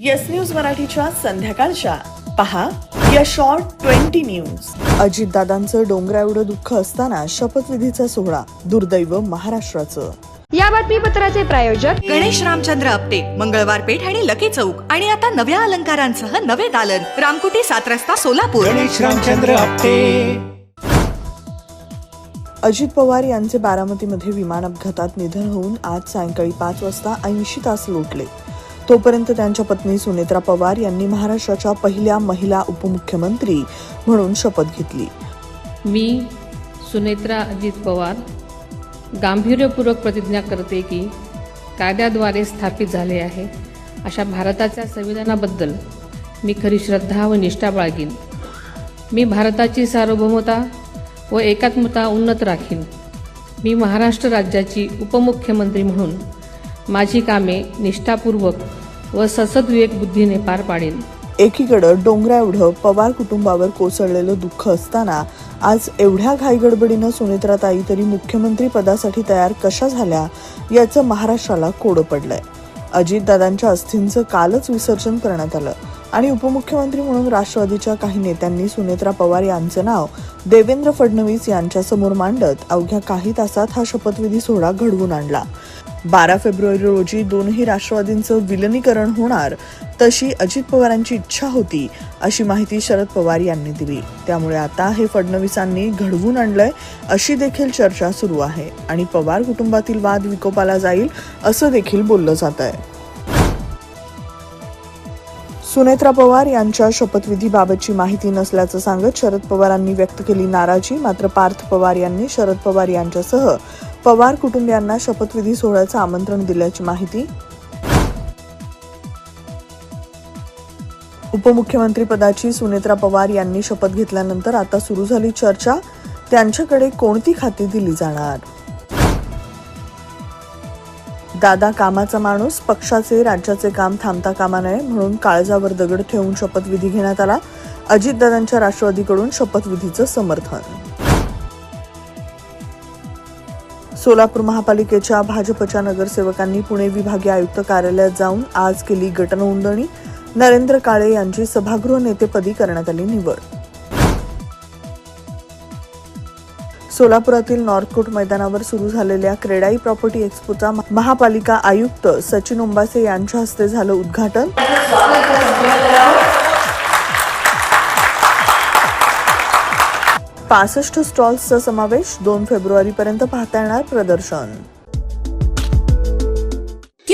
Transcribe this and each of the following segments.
Yes news मराठीच्या संध्याकाळच्या. पहा या शॉर्ट ट्वेंटी न्यूज अजितदादांचं डोंगरा एवढं दुःख असताना शपथविधीचा सोहळा दुर्दैव महाराष्ट्राचं. या बातमीपत्राचे प्रायोजक गणेश रामचंद्र आपटे मंगळवार पेठ आणि लकी चौक. आणि आता नव्या अलंकारांसह नवे दालन. रामकुटी सात रस्ता सोलापूर. गणेश रामचंद्र आपटे. अजित पवार यांचे बारामतीमध्ये विमान अपघातात निधन होऊन आज सायंकाळी पाच वाजता ऐंशी तास लोटले. तोपर्यंत त्यांच्या पत्नी सुनेत्रा पवार यांनी महाराष्ट्राच्या पहिल्या महिला उपमुख्यमंत्री म्हणून शपथ घेतली. मी सुनेत्रा अजित पवार गांभीर्यपूर्वक प्रतिज्ञा करते की कायद्याद्वारे स्थापित झाले आहे. अशा भारताच्या संविधानाबद्दल मी खरी श्रद्धा व निष्ठा बाळगीन. मी भारताची सार्वभौमता व एकात्मता उन्नत राखीन. मी महाराष्ट्र राज्याची उपमुख्यमंत्री म्हणून माझी कामे निष्ठापूर्वक व ससद्विवेक बुद्धीने पार पाडेन एकीकडं डोंगरा एवढं पवार कुटुंबावर कोसळलेलं दुःख असताना आज एवढ्या घाईगडबडीनं सुनेत्राताई तरी मुख्यमंत्री पदासाठी तयार कशा झाल्या याचं महाराष्ट्राला कोडं पडलंय. अजितदादांच्या अस्थींचं कालच विसर्जन करण्यात आलं आणि उपमुख्यमंत्री म्हणून राष्ट्रवादीच्या काही नेत्यांनी सुनेत्रा पवार यांचं नाव देवेंद्र फडणवीस यांच्यासमोर मांडत अवघ्या काही तासात हा शपथविधी सोहळा घडवून आणला. बारा फेब्रुवारी रोजी दोनही राष्ट्रवादींचं विलनीकरण होणार तशी अजित पवारांची इच्छा होती अशी माहिती शरद पवार यांनी दिली. त्यामुळे आता हे फडणवीसांनी घडवून आणलंय अशी देखील चर्चा सुरू आहे. आणि पवार कुटुंबातील वाद विकोपाला जाईल असं देखील बोललं जात आहे. सुनेत्रा पवार यांच्या शपथविधीबाबतची माहिती नसल्याचं सांगत शरद पवारांनी व्यक्त केली नाराजी मात्र पार्थ पवार यांनी शरद पवार यांच्यासह पवार कुटुंबियांना शपथविधी सोहळ्याचं आमंत्रण दिल्याची माहिती. उपमुख्यमंत्रीपदाची सुनेत्रा पवार यांनी शपथ घेतल्यानंतर आता सुरू झाली चर्चा. त्यांच्याकडे कोणती खाती दिली जाणार? दादा कामाचा माणूस पक्षाचे राज्याचे काम थांबता कामा नये म्हणून काळजावर दगड ठेवून शपथविधी घेण्यात आला. अजितदादांच्या राष्ट्रवादीकडून शपथविधीचं समर्थन. सोलापूर महापालिकेच्या भाजपच्या नगरसेवकांनी पुणे विभागीय आयुक्त कार्यालयात जाऊन आज केली गटनोंदणी नरेंद्र काळे यांची सभागृह नेतेपदी करण्यात आली निवड. सोलापुरातील नॉर्थकोट मैदानावर सुरू झालेल्या क्रेडाई प्रॉपर्टी एक्स्पोचा महापालिका आयुक्त सचिन ओंबासे यांच्या हस्ते झालं उद्घाटन. पासष्ट स्टॉल्सचा समावेश दोन फेब्रुवारीपर्यंत पाहता येणार प्रदर्शन.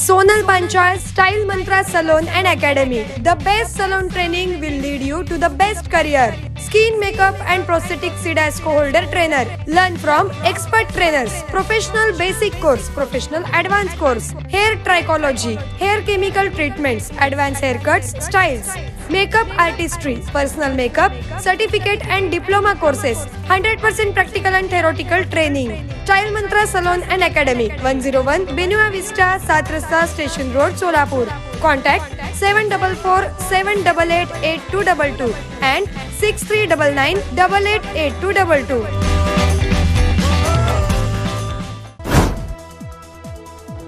Sonal Pancha, Style Mantra Salon and Academy. The best salon training will lead you to the best career. Skin makeup and prosthetic CIDASCO holder trainer. Learn from expert trainers. Professional basic course, professional advanced course. Hair trichology, hair chemical treatments, advanced haircuts, styles. Makeup artistry, personal makeup certificate and diploma courses hundred percent practical and theoretical training child Mantra salon and academy one zero one Buena Vista Saat Rasta station road Solapur contact seven double four seven double eight eight two double two and six three double nine double eight eight two double two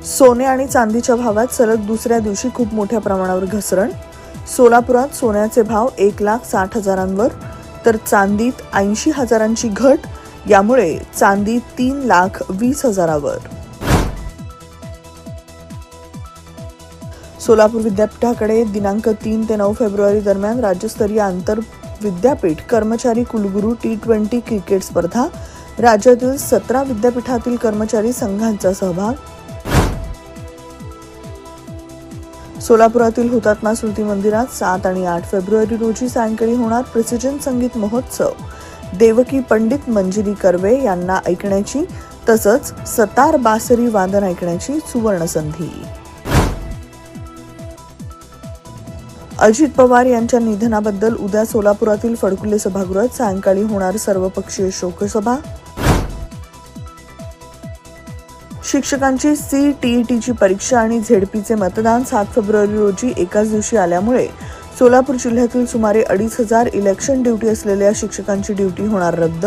सोने आणि चांदीच्या भावात सलग दुसऱ्या दिवशी खूप मोठ्या प्रमाणावर घसरण. सोलापुरात सोन्याचे भाव एक लाख साठ हजारांवर तर चांदीत ऐंशी हजारांची घट यामुळे चांदी तीन लाख वीस हजारावर. सोलापूर विद्यापीठाकडे दिनांक तीन ते नऊ फेब्रुवारी दरम्यान राज्यस्तरीय आंतर विद्यापीठ कर्मचारी कुलगुरू टी ट्वेंटी क्रिकेट स्पर्धा राज्यातील सतरा विद्यापीठातील कर्मचारी संघांचा सहभाग सोलापुरातील हुतात्मा स्मृती मंदिरात सात आणि आठ फेब्रुवारी रोजी सायंकाळी होणार प्रिसिजन संगीत महोत्सव. देवकी पंडित मंजिरी कर्वे यांना ऐकण्याची तसंच सतार बासरी वादन ऐकण्याची सुवर्ण संधी अजित पवार यांच्या निधनाबद्दल उद्या सोलापुरातील फडकुले सभागृहात सायंकाळी होणार सर्वपक्षीय शोकसभा. शिक्षकांची सी टी ई टीची परीक्षा आणि झेडपीचे मतदान सात फेब्रुवारी रोजी एकाच दिवशी आल्यामुळे सोलापूर जिल्ह्यातील सुमारे अडीच हजार इलेक्शन ड्युटी असलेल्या शिक्षकांची ड्युटी होणार रद्द?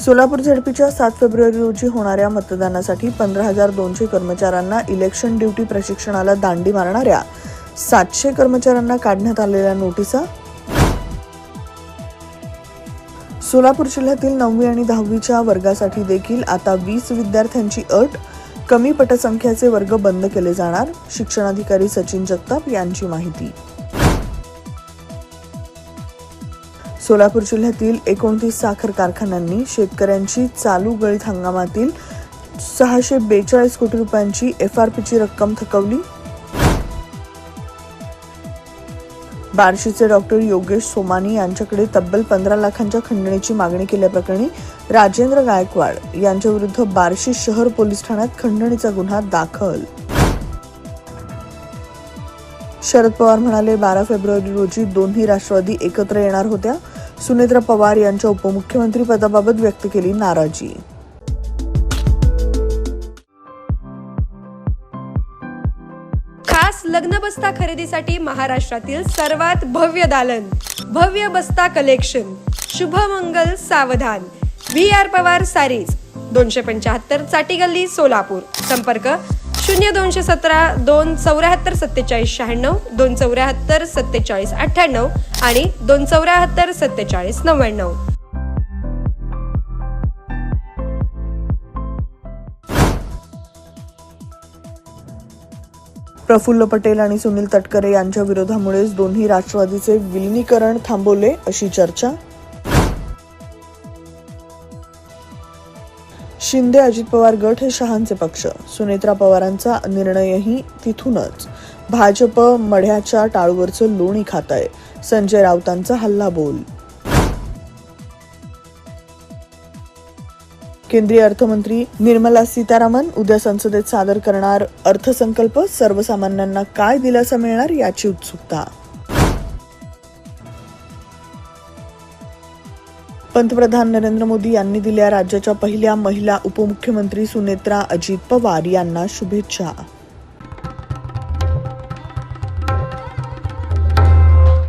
सोलापूर झडपीच्या सात फेब्रुवारी रोजी होणाऱ्या मतदानासाठी पंधरा हजार दोनशे कर्मचाऱ्यांना इलेक्शन ड्युटी प्रशिक्षणाला दांडी मारणाऱ्या सातशे कर्मचाऱ्यांना काढण्यात आलेल्या नोटिसा. सोलापूर जिल्ह्यातील नववी आणि दहावीच्या वर्गासाठी देखील आता वीस विद्यार्थ्यांची अट कमी पटसंख्याचे वर्ग बंद केले जाणार शिक्षणाधिकारी सचिन जगताप यांची माहिती. सोलापूर जिल्ह्यातील एकोणतीस साखर कारखान्यांनी शेतकऱ्यांची चालू गळीत हंगामातील सहाशे बेचाळीस कोटी रुपयांची एफ आर पीची रक्कम थकवली. बार्शीचे डॉक्टर योगेश सोमानी यांच्याकडे तब्बल पंधरा लाखांच्या खंडणीची मागणी केल्याप्रकरणी राजेंद्र गायकवाड यांच्याविरुद्ध बार्शी शहर पोलीस ठाण्यात खंडणीचा गुन्हा दाखल. शरद पवार म्हणाले बारा फेब्रुवारी रोजी दोन्ही राष्ट्रवादी एकत्र येणार होत्या. सुनेत्रा पवार यांच्या उपमुख्यमंत्री पदाबाबत व्यक्त केली नाराजी. खास लग्न बस्ता खरेदीसाठी महाराष्ट्रातील सर्वात भव्य दालन भव्य बस्ता कलेक्शन शुभमंगल सावधान. व्ही आर पवार सारीज दोनशे पंच्याहत्तर चाटी गल्ली सोलापूर. संपर्क शून्य दोनशे सतरा दोन चौऱ्याहत्तर सत्तेचाळीस शहाण्णव दोन चौऱ्याहत्तर सत्तेचाळीस अठ्ठ्याण्णव आणि दोन चौऱ्याहत्तर सत्तेचाळीस नव्याण्णव. प्रफुल्ल पटेल आणि सुनील तटकरे यांच्या विरोधामुळेच दोन्ही राष्ट्रवादीचे विलिनीकरण थांबवले अशी चर्चा. शिंदे अजित पवार गट हे शहांचे पक्ष. सुनेत्रा पवारांचा निर्णयही तिथूनच. भाजप मढ्याच्या टाळूवरचं लोणी खात आहे संजय राऊतांचा हल्ला बोल केंद्रीय अर्थमंत्री निर्मला सीतारामन उद्या संसदेत सादर करणार अर्थसंकल्प सर्वसामान्यांना काय दिलासा मिळणार याची उत्सुकता. पंतप्रधान नरेंद्र मोदी यांनी दिल्या राज्याच्या पहिल्या महिला उपमुख्यमंत्री सुनेत्रा अजित पवार यांना शुभेच्छा.